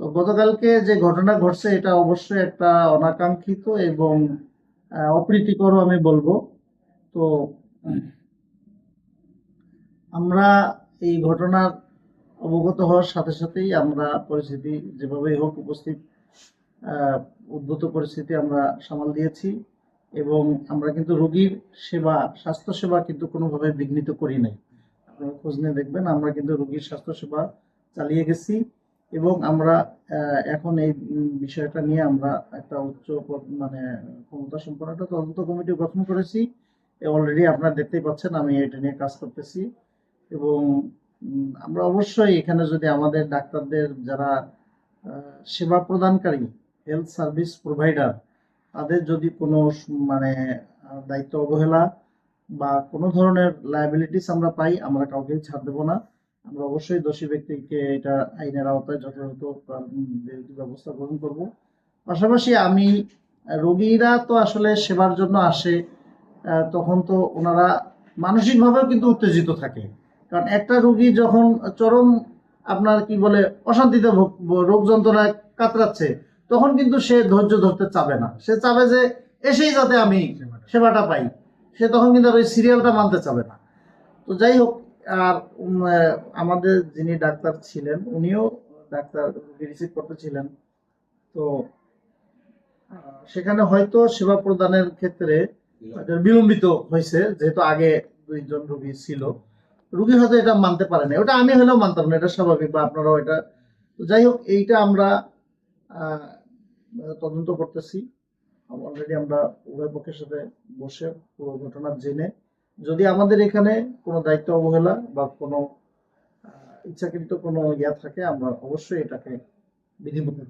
তো গতকালকে যে ঘটনা ঘটছে, এটা অবশ্যই একটা অনাকাঙ্ক্ষিত এবং অপ্রীতিকর আমি বলব। তো, আমরা এই ঘটনার অবগত হওয়ার সাথে সাথেই আমরা পরিস্থিতি যেভাবেই হোক উপস্থিত উদ্ভূত পরিস্থিতি আমরা সামাল দিয়েছি এবং আমরা কিন্তু রোগীর সেবা স্বাস্থ্য সেবা কিন্তু কোনোভাবে বিঘ্নিত করি নাই। আপনারা খোঁজ নিয়ে দেখবেন, আমরা কিন্তু রোগীর স্বাস্থ্য সেবা চালিয়ে গেছি। এবং আমরা এখন এই বিষয়টা নিয়ে আমরা একটা উচ্চ মানে ক্ষমতা সম্পন্ন একটা তদন্ত কমিটি গঠন করেছি। অলরেডি আপনারা দেখতেই পাচ্ছেন আমি এটা নিয়ে কাজ করতেছি এবং আমরা অবশ্যই এখানে যদি আমাদের ডাক্তারদের যারা সেবা প্রদানকারী হেলথ সার্ভিস প্রোভাইডার তাদের যদি কোনো মানে দায়িত্ব অবহেলা বা কোনো ধরনের লায়াবিলিটিস আমরা পাই, আমরা কাউকেই ছাড় দেবো না। আমরা অবশ্যই দোষী ব্যক্তিকে এটা আইনের আওতায় যথাযথ ব্যবস্থা গ্রহণ করব। পাশাপাশি আমি রোগীরা তো আসলে সেবার জন্য আসে তখন তো ওনারা মানসিকভাবেও কিন্তু উত্তেজিত থাকে। কারণ একটা রোগী যখন চরম আপনার কি বলে অশান্তিতে রোগ যন্ত্রণায় কাতরাচ্ছে, তখন কিন্তু সে ধৈর্য ধরতে চাবে না। সে চাবে যে এসেই যাতে আমি সেবাটা পাই। সে তখন কিন্তু আর ওই সিরিয়ালটা মানতে চাবে না। তো যাই হোক আর আমাদের যিনি ডাক্তার ছিলেন, উনিও ডাক্তার রিসিভ করতেছিলেন তো সেখানে হয়তো সেবা প্রদানের ক্ষেত্রে বিলম্বিত হয়েছে, যেহেতু আগে দুইজন রোগী ছিল। রুগী হয়তো এটা মানতে পারে না ওটা আমি হলেও মানতাম না, এটা স্বাভাবিক বা আপনারাও এটা। তো যাই হোক, এইটা আমরা তদন্ত করতেছি। অলরেডি আমরা উভয় পক্ষের সাথে বসে পুরো ঘটনা জেনে যদি আমাদের এখানে কোনো দায়িত্ব অবহেলা বা কোনো ইচ্ছাকৃত কোনো ইয়া থাকে, আমরা অবশ্যই এটাকে বিধিবদ্ধ।